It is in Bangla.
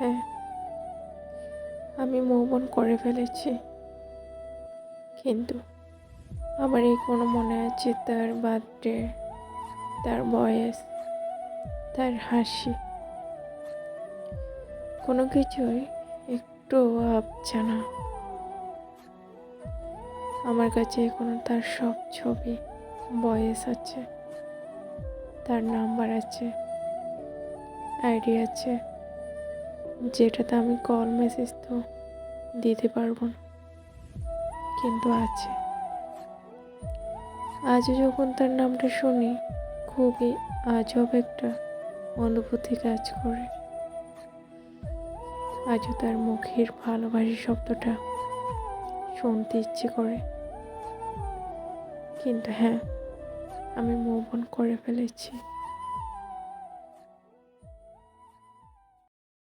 হ্যাঁ আমি মুভ করে ফেলেছি। কিন্তু আমার এই কোনো মনে আছে তার বার্থডে, তার বয়স, তার হাসি? কোনো কিছুই একটু ভাবছে না। আমার কাছে এখনও তার সব ছবি, বয়স আছে, তার নাম্বার আছে, আইডি আছে। যেটাতে আমি কল মেসেজ তো দিতে পারব না। কিন্তু আছে। আজও যখন তার নামটা শুনি, খুবই আজব একটা অনুভূতি কাজ করে। আজও তার মুখের ভালোবাসি শব্দটা শুনতে ইচ্ছে করে। কিন্তু হ্যাঁ আমি মুভ অন করে ফেলেছি।